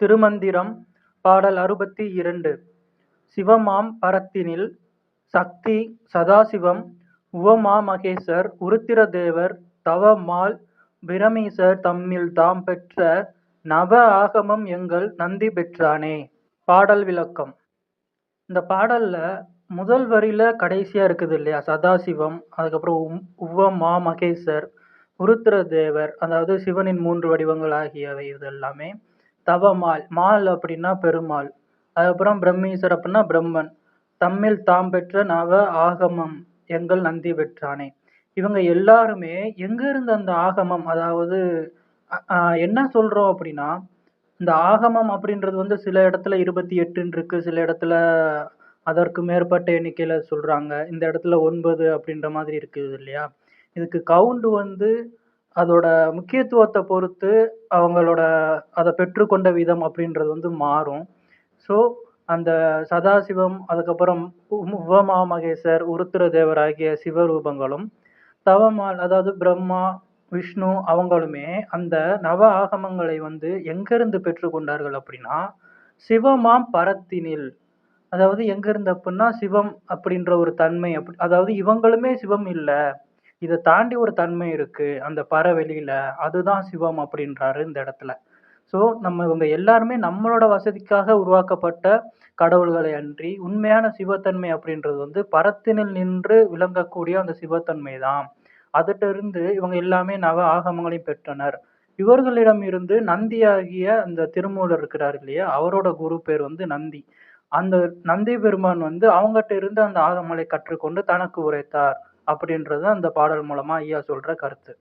திருமந்திரம் பாடல் அறுபத்தி இரண்டு. சிவமாம் பரத்தினில் சக்தி சதாசிவம் உவமா மகேஸ்வர் உருத்திர தேவர் தவமால் பிரமீசர் தம்மில் தாம் பெற்ற நவ ஆகமம் எங்கள் நந்தி பெற்றானே. பாடல் விளக்கம். இந்த பாடல்ல முதல் வரியில கடைசியா இருக்குது இல்லையா? சதாசிவம் அதுக்கப்புறம் உம் உவமா மகேசர் உருத்திரதேவர் அதாவது சிவனின் மூன்று வடிவங்கள் ஆகியவை இது எல்லாமே தவமால் மால் அப்படின்னா பெருமாள் அதுக்கப்புறம் பிரம்மீஸ்வர் அப்படின்னா பிரம்மன். தம்மில் தாம் பெற்ற நவ ஆகமம் எங்கள் நந்தி பெற்றானே. இவங்க எல்லாருமே எங்க இருந்து அந்த ஆகமம் அதாவது என்ன சொல்றோம் அப்படின்னா இந்த ஆகமம் அப்படின்றது வந்து சில இடத்துல இருபத்தி எட்டுன்னு இருக்கு சில இடத்துல அதற்கு மேற்பட்ட எண்ணிக்கையில சொல்றாங்க. இந்த இடத்துல ஒன்பது அப்படின்ற மாதிரி இருக்குது இல்லையா? இதுக்கு கவுண்ட் வந்து அதோட முக்கியத்துவத்தை பொறுத்து அவங்களோட அதை பெற்றுக்கொண்ட விதம் அப்படின்றது வந்து மாறும். ஸோ அந்த சதாசிவம் அதுக்கப்புறம் உவமா மகேசர் உருத்திர தேவர் ஆகிய சிவரூபங்களும் தவமால் அதாவது பிரம்மா விஷ்ணு அவங்களுமே அந்த நவ ஆகமங்களை வந்து எங்கிருந்து பெற்றுக்கொண்டார்கள் அப்படின்னா சிவமாம் பரத்தினில். அதாவது எங்கிருந்து அப்படின்னா சிவம் அப்படின்ற ஒரு தன்மை அப்படி அதாவது இவங்களுமே சிவம் இல்லை. இதை தாண்டி ஒரு தன்மை இருக்கு. அந்த பரவெளியில அதுதான் சிவம் அப்படின்றாரு இந்த இடத்துல. ஸோ நம்ம இவங்க எல்லாருமே நம்மளோட வசதிக்காக உருவாக்கப்பட்ட கடவுள்களை அன்றி உண்மையான சிவத்தன்மை அப்படின்றது வந்து பரத்தினில் நின்று விளங்கக்கூடிய அந்த சிவத்தன்மை தான். அதிட்ட இருந்து இவங்க எல்லாமே நவ ஆகமங்களையும் பெற்றனர். இவர்களிடம் இருந்து நந்தியாகிய அந்த திருமூலர் இருக்கிறார் இல்லையா? அவரோட குரு பேர் வந்து நந்தி. அந்த நந்தி பெருமான் வந்து அவங்ககிட்ட இருந்து அந்த ஆகமலை கற்றுக்கொண்டு தனக்கு உரைத்தார். அப்படின்றது அந்த பாடல் மூலமாக ஐயா சொல்கிற கருத்து.